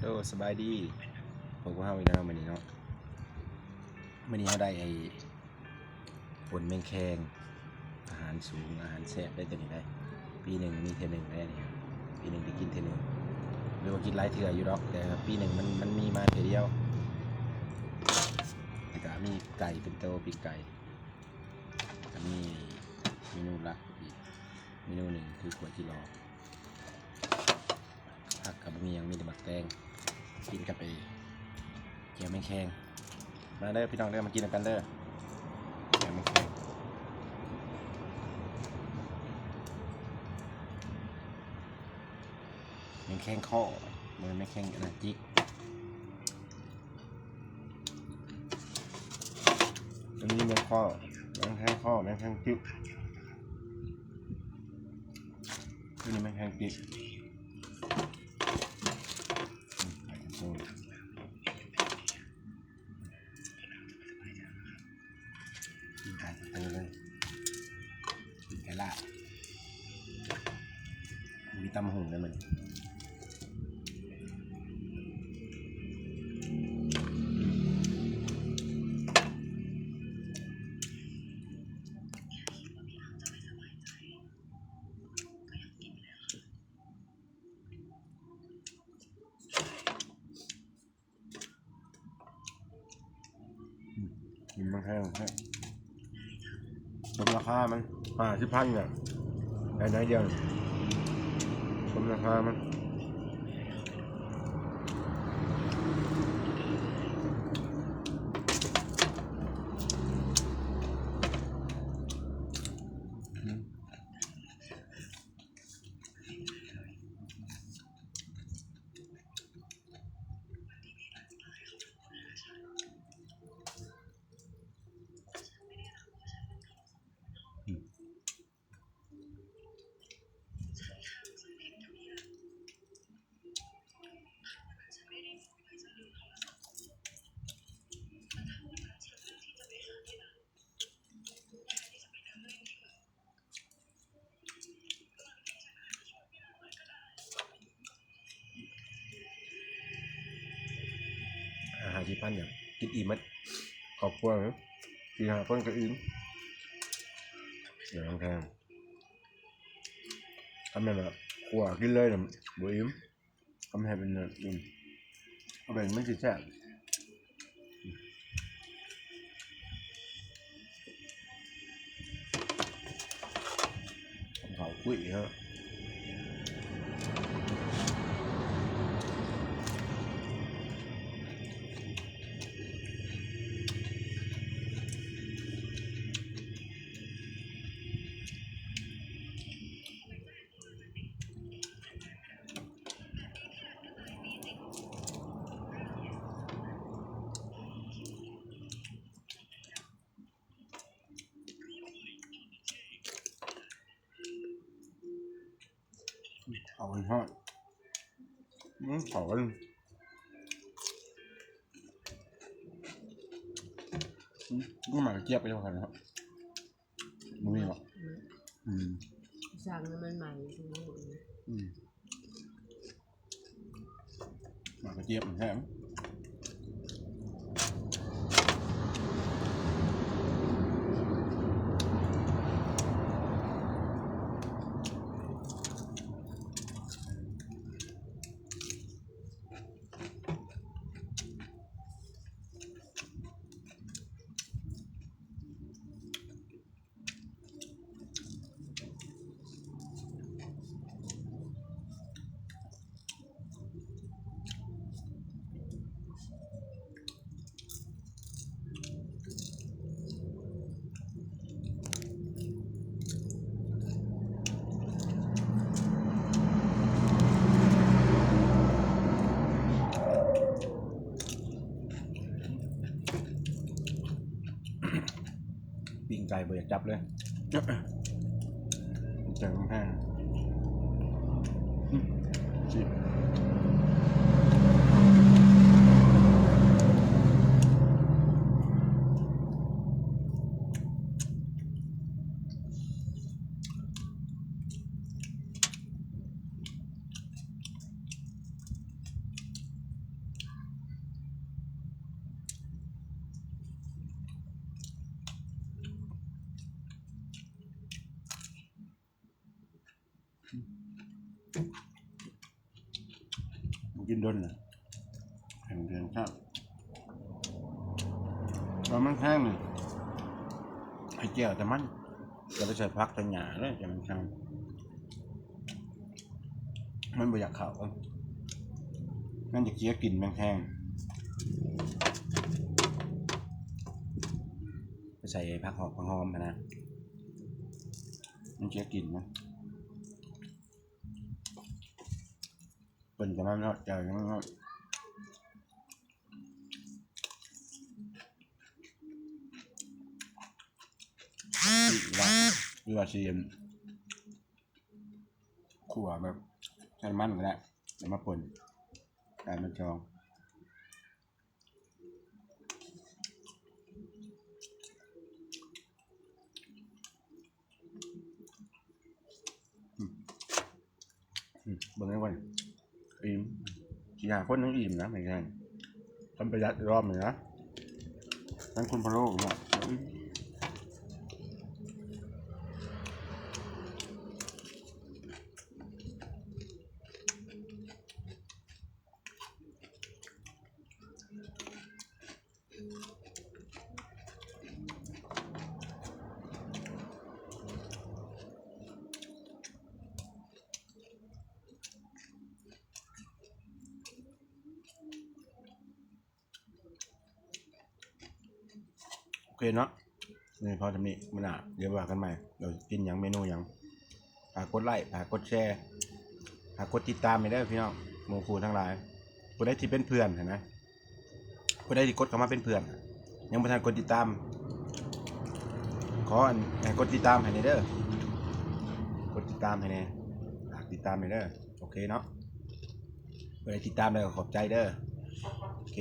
โดสบายดีผมก็เฮาอีกแล้วมื้อนี้เนาะมื้อนี้เฮาได้ไอ้ผลแมงแคงอาหารสูงอาหารแซ่บได้ตัวนี้ได้ ปีหนึ่งมีเทหนึ่งได้นี่ครับปีหนึ่งได้กินเทหนึ่งหรือว่ากินหลายเทื่ออยู่ดอกแต่ปีหนึ่งมันมันมีมาเทื่อเดียวแล้วก็มีไก่เป็นโตปีไก่ก็มีเมนูลักอีกเมนูหนึ่งคือขวดที่รอผักกับมียังมีแต่บักแตง กินกับไปเกี๊ยวแมงแคงมาเด้อพี่น้องเด้อมากินกันเด้อเกี๊ยวแมงแคงแมงแคงข้อมันแมงแคงอันนั้นจิกอันนี้แมงข้อแมงแคงข้อแมงแคงจิกอันนี้แมงแคงจิก ไก่กันโซ่กินตอเลยกินไก่ละมีตำหงเลยมัน มันแพงแพงสมราคามันห้าสิบพันเนี่ยได้น้อยเดียวสมราคามันอืมอาที่พันเนี่ยกินอิ่มมัดขอบคุณนะกินหาคนก็อิ่มเดี๋ยวน้องแพงทำแบบขวากินเลยนะบ่อิ่มทำให้เป็นแบบอิ่มเอาเป็นมันสิแซ่บทำเขาคุยฮะเอากันทอดอืมเผากันอืมก็หมากระเจี๊ยบไปแล้วกันนะครับมึงมีหรออืมสั่งน้ำมันใหม่ใช่ไหมอืมหมากระเจี๊ยบเหมือนแท้มปิ้ง ไก่บ่อยากจับเลยเจังแห้งอืม กินดนนะแผ่นเดือนข้าวตอนมันแห้งเลยไอ้เจียวแต่มันจะไปใส่พักแต่หยาเลยจะมันแห้งมันไม่อยากเข่านั่นจะเคี้ยวกินแห้งไปใส่ผักหอมผักหอมนะมันเคี้ยวกินนะ เป็นจะมันเนาะเจ้ายังนาะว่ารือเชียนขั่วแบบใช้มันก็ได้แล้วมาป่นกายมันจองอืมอืมเบิ่งให้ก่อน อิ่มอยากกินทั้งอิ่มนะเหมือนกันทำประหยัดรอบหนึ่งนะทั้งคุณพระโลกเนา เคเนาะนี่พอจะมีมันอะเดี๋ยวว่ากันใหม่เดี๋ยวกินหยังเมนูหยังฝากกดไลค์ฝากกดแชร์ฝากกดติดตามไปได้พี่น้องหมู่คูทั้งหลายผู้ใดที่เป็นเพื่อนเห็นไหมผู้ใดที่กดเข้ามาเป็นเพื่อน ยังไม่ทันกดติดตาม ขอให้กดติดตามให้หน่อยเด้อกดติดตามให้แน่ฝากติดตามให้เด้อโอเคเนาะผู้ใดติดตามได้ก็ขอบใจเด้อโอเค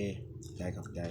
ใจขอบใจ